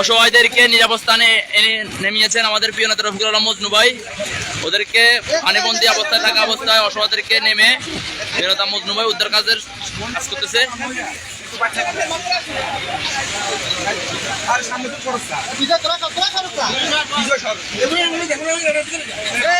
অসহায়দেরকে নিরাপস্থানে এনে নেমিয়েছেন আমাদের প্রিয় নেতা রফিকুল আলম মজনু ভাই। ওদেরকে পানিবন্দি অবস্থায় থাকা অবস্থায় অসহায়দেরকে নেমে প্রিয় নেতা মজনু ভাই উদ্ধার কাজের কাজ করতেছে। এ নোমান ভাই আপনার এ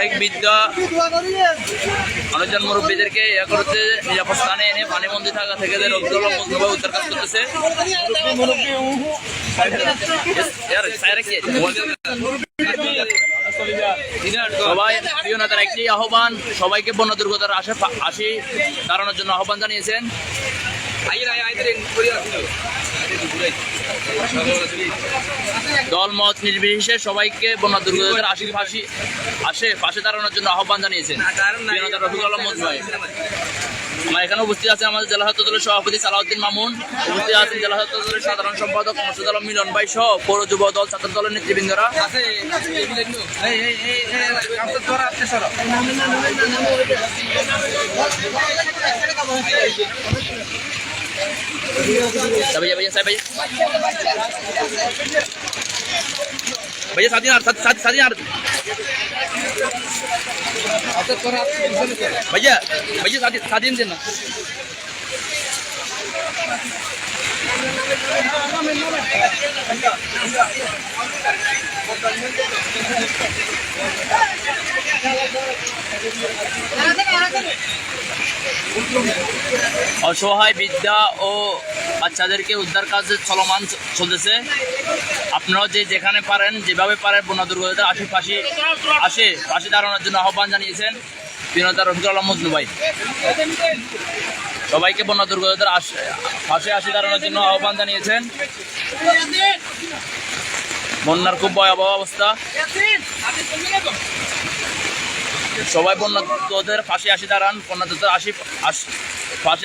অনেক বিদ্যা অনেকজন মুরব্বীদেরকে ইয়ে করতে নিরাপদ স্থানে এনে পানিবন্দি থাকা থেকে রোগগুলো উদ্ধার কাজ করতেছে। সবাই প্রিয় নেতার একটি আহ্বান, সবাইকে বন্য দুর্গতার আশে আসি দাঁড়ানোর জন্য আহ্বান জানিয়েছেন। দল মত নির্বিশেষে সবাইকে বন্যা দুর্গতার আশি ফাঁসি আসে, পাশে দাঁড়ানোর জন্য আহ্বান জানিয়েছেন। আমার এখানে উপস্থিত আছেন আমাদের জেলা ছাত্র দলের সভাপতি সালাউদ্দিন মামুন। উপস্থিত আছেন জেলা ছাত্র দলের সাধারণ সম্পাদক মসুদ আলম মিলন ভাই সহ পৌর যুব দল ছাত্র দলের নেতৃবৃন্দরা। सा भैया भैया साहब भैया। भैया साथी साथ साथ भैया भैया साथी साथी देना। অসহায় বিদ্যা ও বাচ্চাদেরকে উদ্ধার কাজ চলমান চলতেছে। আপনারা যে যেখানে পারেন, যেভাবে পারেন বন্যা দুর্গতার আশি ফাঁসি আসে ফাঁসি দাঁড়ানোর জন্য আহ্বান জানিয়েছেন বিনতা রফিকুল আলম ভাই। সবাইকে বন্যা দুর্গতার ফাঁসে আসি দাঁড়ানোর জন্য আহ্বান জানিয়েছেন। বন্যার খুব ভয়াবহ অবস্থা। সবাই বন্যা দুর্গতের ফাঁসি আসি দাঁড়ান বন্যা আশি আশ- ফাঁসি